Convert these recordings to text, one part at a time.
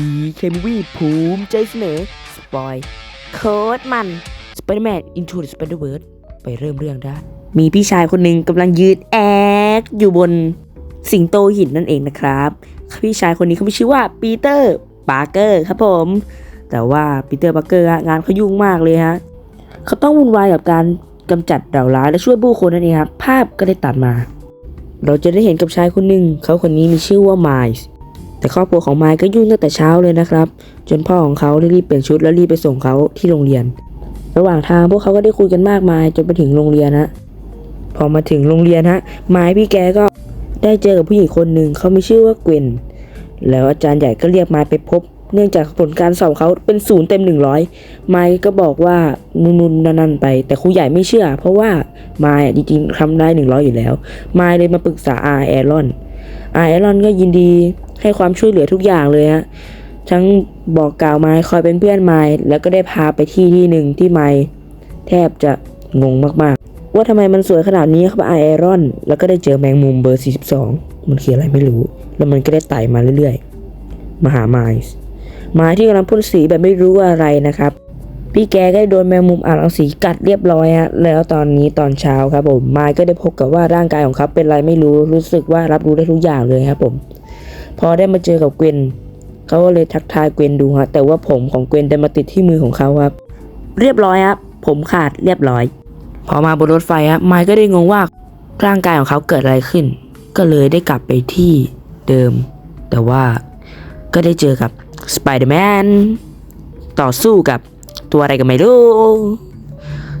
PK Movie ภูมิใจเสนอ สปอยโคตรมัน Spider-Man Into the Spider-Verse ไปเริ่มเรื่องได้ มีพี่ชายคนหนึ่งกำลังยืดแอกอยู่บนสิงโตหินนั่นเองนะครับ พี่ชายคนนี้เขาชื่อว่าปีเตอร์ปาร์เกอร์ครับผม แต่ว่าปีเตอร์ปาร์เกอร์งานเขายุ่งมากเลยฮะเขาต้องวุ่นวายกับการกำจัดเหล่าร้ายและช่วยผู้คนนั่นเองครับภาพก็ได้ตัดมา เราจะได้เห็นกับชายคนหนึ่งเขาคนนี้มีชื่อว่าไมล์ แต่ครอบครัวของไมล์ก็ยุ่งตั้งแต่เช้าเลยนะครับ จนพ่อของเขาได้รีบเปลี่ยนชุดแล้วรีบไปส่งเขาที่โรงเรียน ระหว่างทางพวกเขาก็ได้คุยกันมากมายจนไปถึงโรงเรียนฮะพอมาถึงโรงเรียนฮะไมล์พี่แกก็ได้เจอกับผู้หญิงคนหนึ่งเขามีชื่อว่าเกวนแล้วอาจารย์ใหญ่ก็เรียกไมล์ไปพบ เนื่องจากผลการสอบเขาเป็นศูนย์เต็มหนึ่งร้อยไมล์ก็บอกว่านุ่นๆนันๆไป แต่ครูใหญ่ไม่เชื่อ เพราะว่าไมล์จริงๆทำได้หนึ่งร้อยอยู่แล้วไมล์เลยมาปรึกษาอาแอรอนอาแอรอนก็ยินดี ให้ความช่วยเหลือทุกอย่างเลยฮะทั้งบอกกล่าวไมล์คอยเป็นเพื่อนไมล์แล้วก็ได้พาไปที่ที่หนึ่งที่ไมล์แทบจะงงมากๆ ว่าทำไมมันสวยขนาดนี้ครับอาแอรอน แล้วก็ได้เจอแมงมุมเบอร์ 42 มันคืออะไรไม่รู้ แล้วมันก็ได้ไต่มาเรื่อยๆ มาหาไมล์ไมล์ที่กำลังพ่นสีแบบไม่รู้อะไรนะครับ พี่แกก็ได้โดนแมงมุมอ่านรังสีกัดเรียบร้อยฮะแล้วตอนนี้ตอนเช้าครับผมไมล์ก็ได้พบกับว่าร่างกายของเขาเป็นอะไรไม่รู้รู้สึกว่ารับรู้ได้ทุกอย่างเลยครับผม พอได้มาเจอกับเกวนเขาก็เลยทักทายเกวนดูฮะแต่ว่าผมของเกวนได้มาติดที่มือของเขาครับ เรียบร้อยครับผมขาดเรียบร้อย พอมาบนรถไฟฮะไมล์ก็ได้งงว่าร่างกายของเขาเกิดอะไรขึ้น ก็เลยได้กลับไปที่เดิม แต่ว่าก็ได้เจอกับสไปเดอร์แมนต่อสู้กับตัวอะไรก็ไม่รู้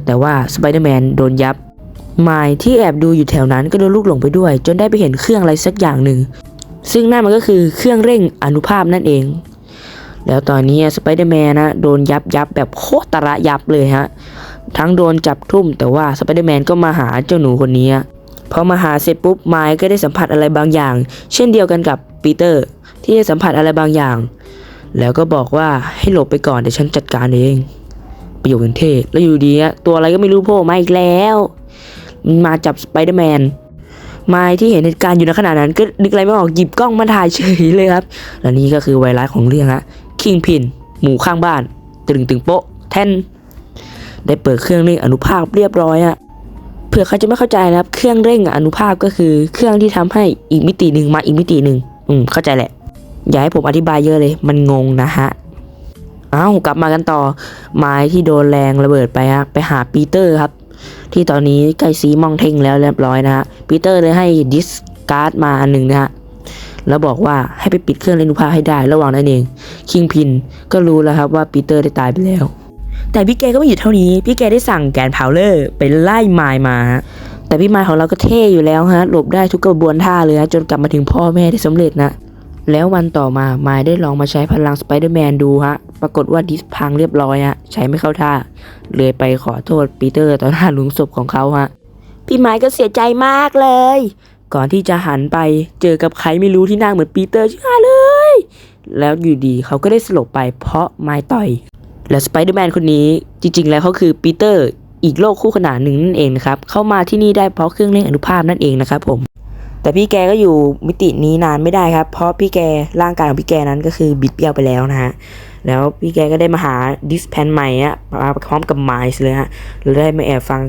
แต่ว่าสไปเดอร์แมนโดนยับ ไมล์ที่แอบดูอยู่แถวนั้นก็โดนลูกหลงไปด้วย จนได้ไปเห็นเครื่องอะไรสักอย่างหนึ่ง ซึ่งนั่นมันก็คือเครื่องเร่งอนุภาพนั่นเอง แล้วตอนนี้สไปเดอร์แมนนะโดนยับยับแบบโคตรระยับเลยฮะ ทั้งโดนจับทุ่มแต่ว่าสไปเดอร์แมนก็มาหาเจ้าหนูคนนี้พอมาหาเสร็จปุ๊บไมล์ก็ได้สัมผัสอะไรบางอย่าง เช่นเดียวกันกับปีเตอร์ ที่ได้สัมผัสอะไรบางอย่าง แล้วก็บอกว่าให้หลบไปก่อนเดี๋ยวฉันจัดการเอง ประโยคเท่แล้วอยู่ดีตัวอะไรก็ไม่รู้โผล่มาอีกแล้ว มันมาจับสไปเดอร์แมน ไมล์ที่เห็นเหตุการณ์อยู่ในขณะนั้น ก็นึกอะไรไม่ออกหยิบกล้องมาถ่ายเฉยเลยครับ และนี่ก็คือไวรัสของเรื่องฮะคิงพินหมูข้างบ้าน ตึงตึงโป๊ะแท่นได้เปิดเครื่องเร่งอนุภาคเรียบร้อยอะเผื่อเขาจะไม่เข้าใจนะครับ เครื่องเร่งอนุภาคก็คือเครื่องที่ทำให้อีกมิติหนึ่งมาอีกมิติหนึ่งอืมเข้าใจแหละ อย่าให้ผมอธิบายเยอะเลย มันงงนะฮะเอ้ากลับมากันต่อ ไม้ที่โดนแรงระเบิดไปฮะไปหาปีเตอร์ครับ ที่ตอนนี้ใกล้ซีมองเท่งแล้วเรียบร้อยนะฮะปีเตอร์เลยให้ดิสการ์ดมาอันหนึ่งนะฮะแล้วบอกว่าให้ไปปิดเครื่องเล่นอนุภาคให้ได้ระหว่างนั้นเอง คิงพินก็รู้แล้วครับว่าปีเตอร์ได้ตายไปแล้ว แต่พี่แกก็ไม่หยุดเท่านี้ พี่แกได้สั่งแกนพาวเลอร์ไปไล่ไมล์มาฮะแต่พี่ไมล์ของเราก็เท่อยู่แล้วฮะหลบได้ทุกกระบวนท่าเลยฮะจนกลับมาถึงพ่อแม่ได้สำเร็จนะ แล้ววันต่อมาไมล์ได้ลองมาใช้พลังสไปเดอร์แมนดูฮะ ปรากฏว่าดิสพังเรียบร้อยฮะ ใช้ไม่เข้าท่า เลยไปขอโทษปีเตอร์ต่อหน้าหลุมศพของเขาฮะ พี่ไมล์ก็เสียใจมากเลย ก่อนที่จะหันไปเจอกับใครไม่รู้ที่หน้าเหมือนปีเตอร์ชื่อเลย แล้วอยู่ดีเขาก็ได้สลบไปเพราะไม้ต่อย และสไปเดอร์แมนคนนี้จริง ๆ แล้วเขาคือปีเตอร์อีกโลกคู่ขนานหนึ่งนั่นเองนะครับ เข้ามาที่นี่ได้เพราะเครื่องเล่นอนุภาพนั่นเองนะครับผม แต่พี่แกก็อยู่มิตินี้นานไม่ได้ครับ เพราะพี่แกร่างกายของพี่แกนั้นก็คือบิดเบี้ยวไปแล้วนะฮะแล้วพี่แกก็ได้มาหาดิสแพนใหม่อะมาพร้อมกับไมซ์เลยฮะแล้วได้มาแอบฟัง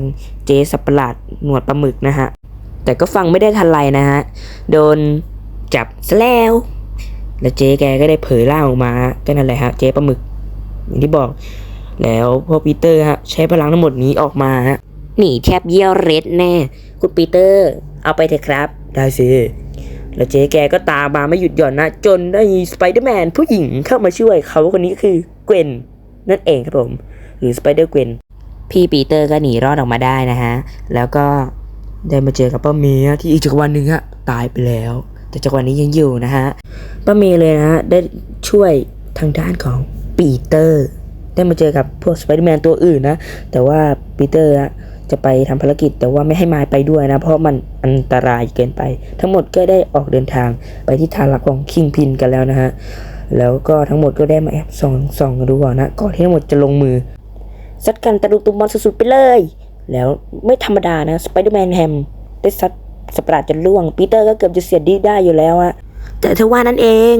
เจสับประหลาดหนวดปลาหมึกนะฮะแต่ก็ฟังไม่ได้ทันไรนะฮะโดนจับซะแล้ว แล้วเจ๊แกก็ได้เผยร่าออกมาก็นั่นแหละฮะเจ๊ปลาหมึกอย่างที่บอก แล้วพวกปีเตอร์ฮะใช้พลังทั้งหมดนี้ออกมาฮะหนีแทบเยี่ยวเร็ดแน่ คุณปีเตอร์ เอาไปเถอะครับ ได้สิ แล้วเจ๊แกก็ตามมาไม่หยุดหย่อนนะ จนได้สไปเดอร์แมนผู้หญิงเข้ามาช่วยเขาคนนี้ก็คือเกวนนั่นเองครับผม หรือสไปเดอร์เกวนพี่ปีเตอร์ก็หนีรอดออกมาได้นะฮะ แล้วก็ได้มาเจอกับป้าเมย์ที่อีกจักรวันหนึ่งอะตายไปแล้ว แต่จักรวันนี้ยังอยู่นะฮะป้าเมย์เลยนะฮะได้ช่วยทางด้านของปีเตอร์ ได้มาเจอกับพวกสไปเดอร์แมนตัวอื่นนะ แต่ว่าปีเตอร์อะ จะไปทำภารกิจ แต่ว่าไม่ให้มายไปด้วยนะ เพราะมันอันตรายเกินไป ทั้งหมดก็ได้ออกเดินทางไปที่ฐานหลักของคิงพินกันแล้วนะฮะแล้วก็ทั้งหมดก็ได้มาแอบส่องส่องกันดูก่อนนะก่อนที่ทั้งหมดจะลงมือซัดกันตะลุตุมบอลสุดๆไปเลย แล้วไม่ธรรมดานะสไปเดอร์แมนแฮมได้ซัดสปราดจนล่วงปีเตอร์ก็เกือบจะเสียดีได้อยู่แล้วอะแต่เธอว่านั่นเอง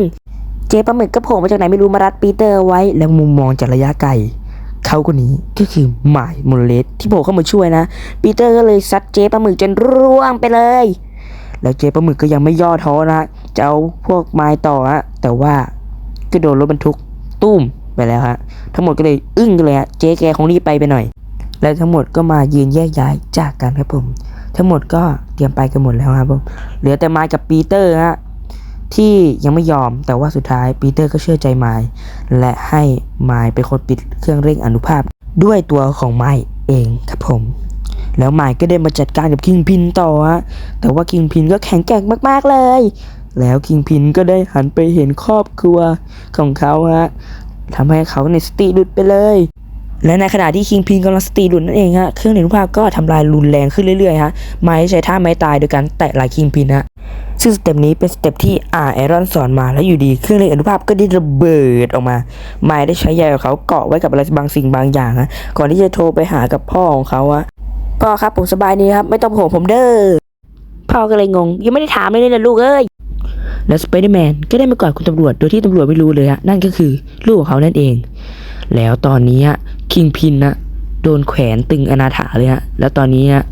เจ๊ปลาหมึกก็โผล่มาจากไหนไม่รู้มารัดปีเตอร์ไว้แล้วมุมมองจากระยะไกล เขาคนนี้ก็คือหมายโมเลสที่โผล่เข้ามาช่วยนะปีเตอร์ก็เลยซัดเจ๊ปลาหมึกจนร่วงไปเลย แล้วเจ๊ปลาหมึกก็ยังไม่ย่อท้อนะจะเอาพวกไม้ต่อฮะแต่ว่าก็โดนรถบรรทุกตุ้มไปแล้วฮะทั้งหมดก็เลยอึ้งกันเลยฮะเจ๊แกคงรีบไปไปหน่อย แล้วทั้งหมดก็มายืนแยกย้ายจากกันครับผม ทั้งหมดก็เตรียมไปกันหมดแล้วครับผมเหลือแต่ไมค์กับปีเตอร์ฮะ ที่ยังไม่ยอมแต่ว่าสุดท้ายปีเตอร์ก็เชื่อใจไมค์และให้ไมค์เป็นคนปิดเครื่องเร่งอนุภาพ ด้วยตัวของไมค์เองครับผม แล้วไมค์ก็ได้มาจัดการกับคิงพินต่อฮะแต่ว่าคิงพินก็แข็งแกร่งมากๆเลย แล้วคิงพินก็ได้หันไปเห็นครอบครัวของเขาฮะทำให้เขาในสติหลุดไปเลยและในขณะที่คิงพินกำลังสติหลุดนั่นเองฮะ เครื่องเล่นรูปภาพก็ทำลายรุนแรงขึ้นเรื่อยๆฮะ ไม้ใช้ท่าไม้ตายโดยการแตะไหล่คิงพินฮะ ซึ่งสเต็ปนี้เป็นสเต็ปที่อาไอรอนสอนมาแล้วอยู่ดีเครื่องเล่นอนุภาพก็ได้ระเบิดออกมาไม้ได้ใช้ใยของเขาเกาะไว้กับอะไรบางสิ่งบางอย่างฮะก่อนที่จะโทรไปหากับพ่อของเขาอะพ่อครับผมสบายดีครับ ไม่ต้องห่วงผมเด้อพ่อก็เลยงง ยังไม่ได้ถามเลยนะลูกเอ้ยแล้วสไปเดอร์แมนก็ได้มากอดคุณตำรวจโดยที่ตำรวจไม่รู้เลยฮะนั่นก็คือลูกของเขานั่นเอง แล้วตอนนี้ฮะคิงพินนะโดนแขวนตึงอนาถาเลยฮะแล้วตอนนี้ฮะ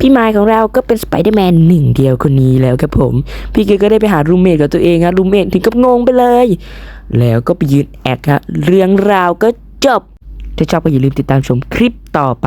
พี่ไมค์ของเราก็เป็นสไปเดอร์แมนหนึ่งเดียวคนนี้แล้วครับผม พี่เกก็ได้ไปหารูมเมทกับตัวเองฮะรูมเมทถึงกับงงไปเลย แล้วก็ไปยืนแอดฮะเรื่องราวก็จบ ถ้าชอบก็อย่าลืมติดตามชมคลิปต่อไป